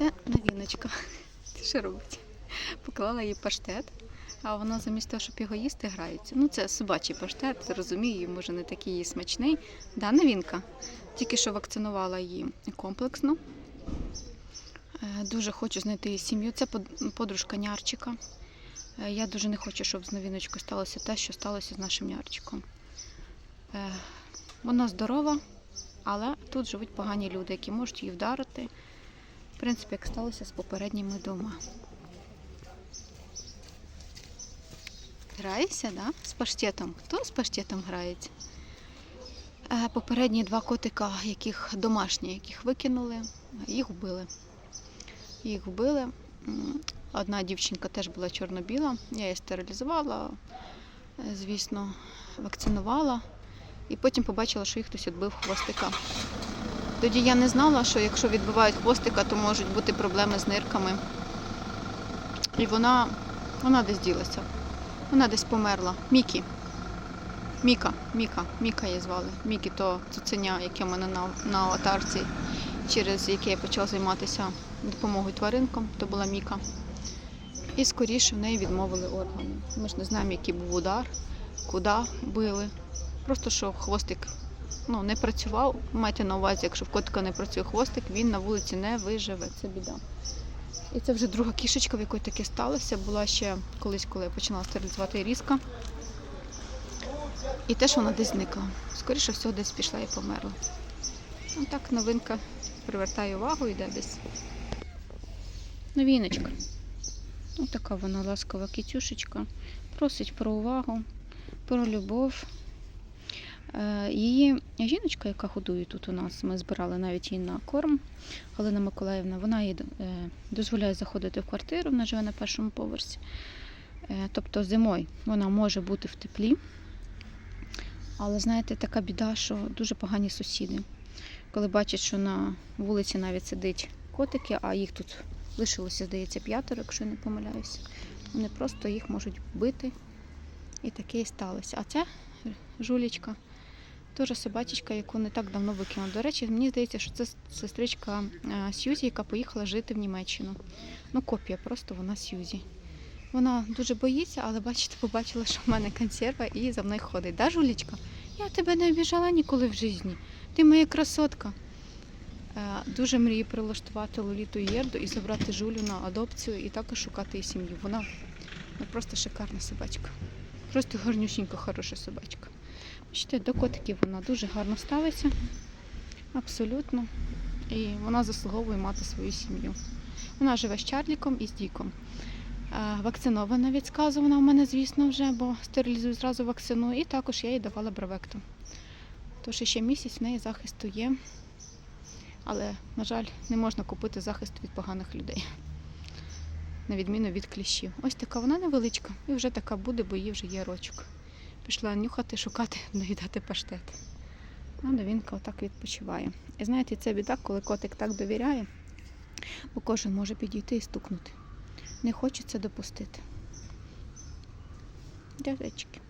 це новіночка. Що робить? Поклала їй паштет, а вона замість того, щоб його їсти, грається. Ну, це собачий паштет, розумію, може не такий їй смачний. Да, новінка. Тільки що вакцинувала її комплексно. Е, Дуже хочу знайти її сім'ю. Це подружка нярчика. Е, Я дуже не хочу, щоб з новіночкою сталося те, що сталося з нашим нярчиком. Е, Вона здорова, але тут живуть погані люди, які можуть її вдарити. Принципі, як сталося з попередніми дома. Граєшся, да? З паштетом. Хто з паштетом грається? Е, Попередні два котика, яких домашні, яких викинули, їх вбили. Їх вбили. Одна дівчинка теж була чорно-біла. Я її стерилізувала, е, звісно, вакцинувала. І потім побачила, що їх хтось відбив хвостика. Тоді я не знала, що якщо відбивають хвостика, то можуть бути проблеми з нирками. І вона, вона десь ділася. Вона десь померла. Мікі. Міка, Міка, Міка її звали. Мікі то цуценя, яке в мене на, на аватарці, через яке я почала займатися допомогою тваринкам, то була Міка. І скоріше в неї відмовили органи. Ми ж не знаємо, який був удар, куди били. Просто що хвостик ну, не працював. Майте на увазі, якщо в котика не працює хвостик, він на вулиці не виживе. Це біда. І це вже друга кішечка, в якої таке сталося. Була ще колись, коли я починала стерилізувати різка. І теж вона десь зникла. Скоріше всього, десь пішла і померла. Ну так, новинка привертає увагу, йде десь. Новіночка. Ось така вона ласкава кітюшечка. Просить про увагу, про любов. Е, Її жіночка, яка годує тут у нас, ми збирали навіть її на корм, Галина Миколаївна, вона їй е, дозволяє заходити в квартиру, вона живе на першому поверсі. Е, Тобто зимою вона може бути в теплі. Але знаєте, така біда, що дуже погані сусіди. Коли бачать, що на вулиці навіть сидить котики, а їх тут лишилося, здається, п'ятеро, якщо я не помиляюся. Вони просто їх можуть бити. І таке і сталося. А ця жулічка, теж собачечка, яку не так давно викинула. До речі, мені здається, що це сестричка е, Сьюзі, яка поїхала жити в Німеччину. Ну, копія, просто вона Сьюзі. Вона дуже боїться, але бачите, побачила, що в мене консерва і за мною ходить. Да, жулічка? Я тебе не обіжала ніколи в житті. Ти моя красотка. Е, Дуже мрію прилаштувати Лоліту Єрду і забрати Жулю на адопцію і також шукати її сім'ю. Вона ну, просто шикарна собачка. Просто гарнюсінька, хороша собачка. Бачите, до котиків вона дуже гарно ставиться. Абсолютно. І вона заслуговує мати свою сім'ю. Вона живе з Чарліком і з Діком. Е, Вакцинована від сказу вона в мене, звісно, вже, бо стерилізую зразу вакцину. І також я їй давала бравекту. Тож ще місяць в неї захисту є. Але, на жаль, не можна купити захист від поганих людей. На відміну від кліщів. Ось така вона невеличка. І вже така буде, бо їй вже є рочок. Пішла нюхати, шукати, доїдати паштет. Ну, новінка отак відпочиває. І знаєте, це біда, коли котик так довіряє, бо кожен може підійти і стукнути. Не хочеться допустити. Дядечки.